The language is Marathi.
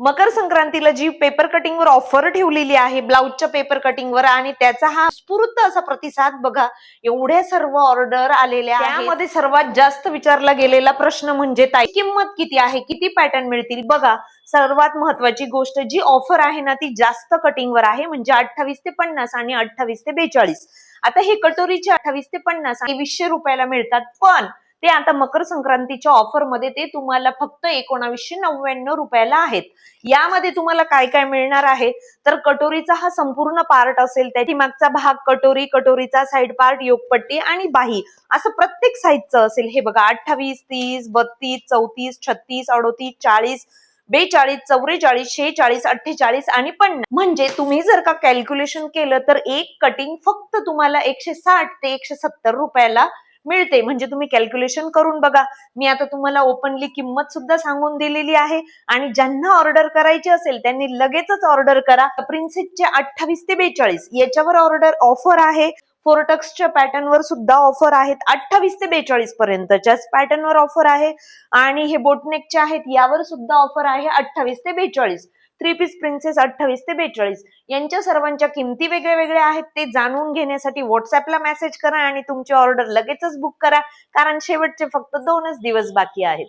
मकर संक्रांतीला जी पेपर कटिंगवर ऑफर ठेवलेली आहे ब्लाऊजच्या पेपर कटिंगवर आणि त्याचा हा स्फूर्त असा प्रतिसाद बघा एवढ्या सर्व ऑर्डर आलेल्या त्यामध्ये सर्वात जास्त विचारला गेलेला प्रश्न म्हणजे ताई किंमत किती आहे? किती पॅटर्न मिळतील? बघा सर्वात महत्वाची गोष्ट जी ऑफर आहे ना ती जास्त कटिंगवर आहे म्हणजे अठ्ठावीस ते पन्नास आणि अठ्ठावीस ते बेचाळीस. आता हे कटोरीचे अठ्ठावीस ते पन्नास आणि वीसशे रुपयाला मिळतात. पण ते आता मकर संक्रांतीच्या ऑफरमध्ये ते तुम्हाला फक्त एकोणावीसशे नव्याण्णव रुपयाला आहेत. यामध्ये तुम्हाला काय काय मिळणार आहे? तर कटोरीचा हा संपूर्ण पार्ट असेल त्याची मागचा भाग कटोरी कटोरीचा साइड पार्ट योगपट्टी आणि बाही. असं प्रत्येक साईजचं असेल. हे बघा अठ्ठावीस तीस बत्तीस चौतीस छत्तीस अडोतीस चाळीस बेचाळीस चौवेचाळीस शेचाळीस अठ्ठेचाळीस आणि पन्नास. म्हणजे तुम्ही जर का कॅल्क्युलेशन केलं तर एक कटिंग फक्त तुम्हाला एकशे साठ ते एकशे सत्तर रुपयाला मिळते. म्हणजे तुम्ही कॅल्क्युलेशन करून बघा. मी आता तुम्हाला ओपनली किंमत सुद्धा सांगून दिलेली आहे. आणि ज्यांना ऑर्डर करायची असेल त्यांनी लगेचच ऑर्डर करा. प्रिन्सेसचे अठ्ठावीस ते बेचाळीस याच्यावर ऑर्डर ऑफर आहे. फोरटक्सच्या पॅटर्नवर सुद्धा ऑफर आहेत अठ्ठावीस ते बेचाळीस पर्यंतच्याच पॅटर्नवर ऑफर आहे. आणि हे बोटनेकचे आहेत यावर सुद्धा ऑफर आहे अठ्ठावीस ते बेचाळीस. थ्री पीस प्रिन्सेस अठ्ठावीस ते बेचाळीस. यांच्या सर्वांच्या किमती वेगळ्या वेगळ्या आहेत ते जाणून घेण्यासाठी व्हॉट्सअपला मेसेज करा आणि तुमची ऑर्डर लगेचच बुक करा कारण शेवटचे फक्त दोनच दिवस बाकी आहेत.